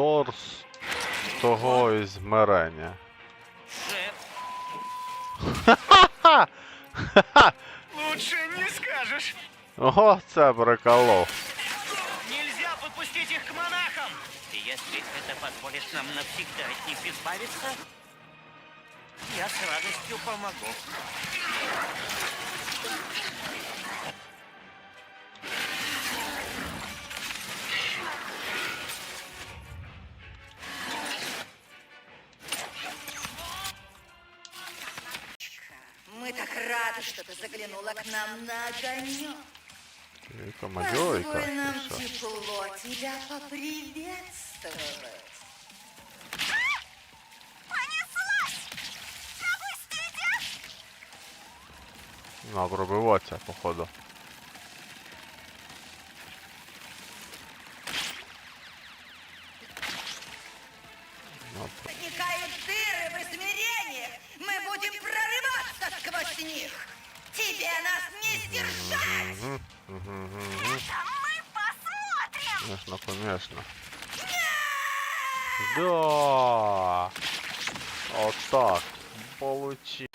торс того ізмерення. Шеф, Ха! лучше не скажешь. Ого, це приколов. Нельзя подпустить их к монахам. Если это позволит нам навсегда от них избавиться, я с радостью помогу. Рады, что ты заглянула к нам на огонек. Яка мадьойка. Позволь нам тепло тебя поприветствовать. На, пробиватися, походу. Мгм, мгм, мгм. Конечно, конечно. Да. Вот так. Получи.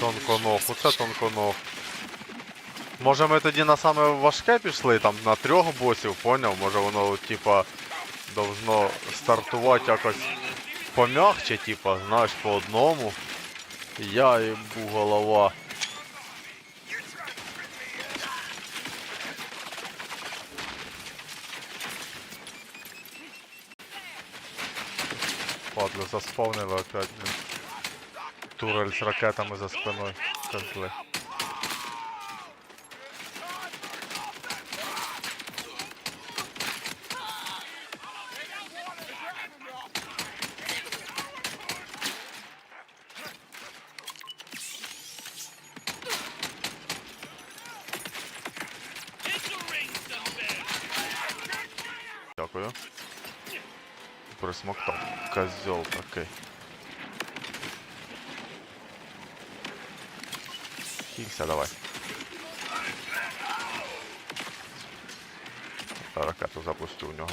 Тонконог, оце тонконог. Може ми тоді на саме важке пішли, там на трьох босів, поняв? Може воно, типа, должно стартувати якось пом'ягче, типа, знаєш, по одному. Я їбу голова. Падло, заспавнили опять, блін. Турель з ракетами за спиною. Козли. Дякую. Присмоктав. Козел такий. Хілься давай. Ракету запустю в нього.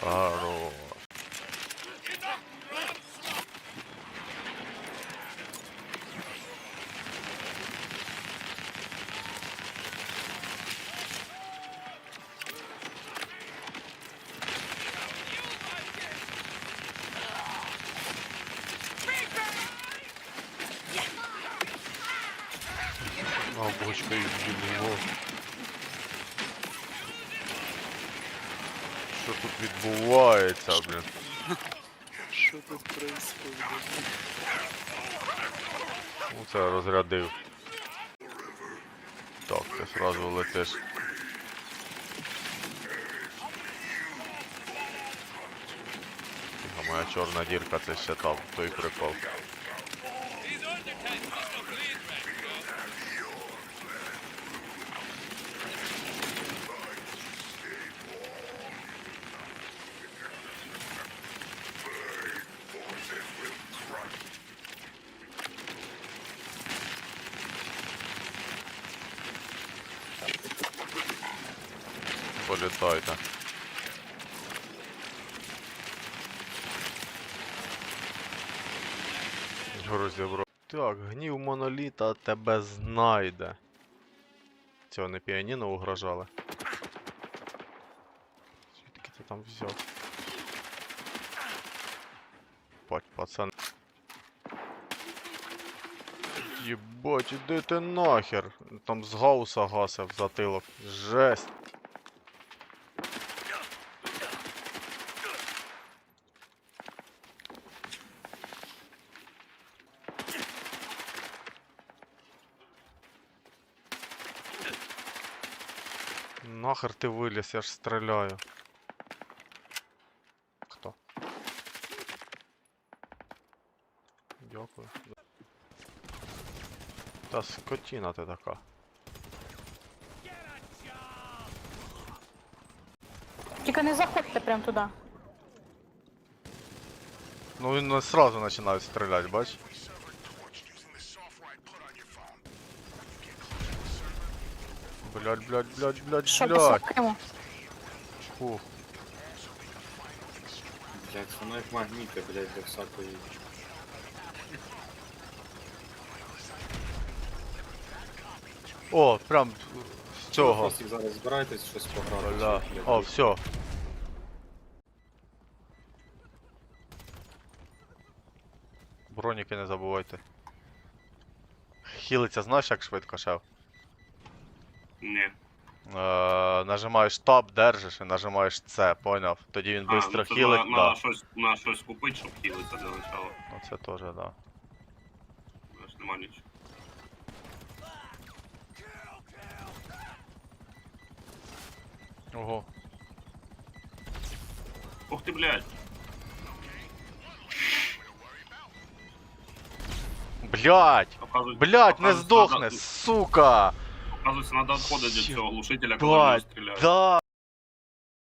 Хорош. Із білого. Що тут відбувається, блін? Що тут происходит? Ну це розрядив. Так, ти сразу летиш. А моя чорна дірка це ще там, той прикол. Політайте. Розібро. Так, гнів моноліта тебе знайде. Цього не піаніно угрожали. Звідки ти там взяв? Бать, пацан. Єбать, іди ти нахер. Там з гауса гасив затилок. Жесть. Нахер ти виліз, я ж стріляю. Хто? Дякую. Та скотіна ти така. Тільки не заходьте прям туди. Ну він сразу починає стріляти, бач? Блядь, блядь, блядь, блядь, Що, блядь. посилаємо? Фу. Блять, воно як магніти, блять, до всякої. О, прям з цього. Просто зараз збирайтесь щось пограти. Бля. блядь, О, все. Броніки не забувайте. Хілиться, знаєш, як швидко шев? Ні. Е, нажимаєш Tab, держиш і нажимаєш C, поняв? Тоді він швидко ну це хілить, на, да. на, щось, на щось купити, щоб хілиться для начала. Ну це теж, да. Аж нема нічого. Ого. Ух ти, блядь. Блять! Оказується, Блять, не здохне, сука! Оказується, надо отходить від цього глушителя, коли він стріляє. Да!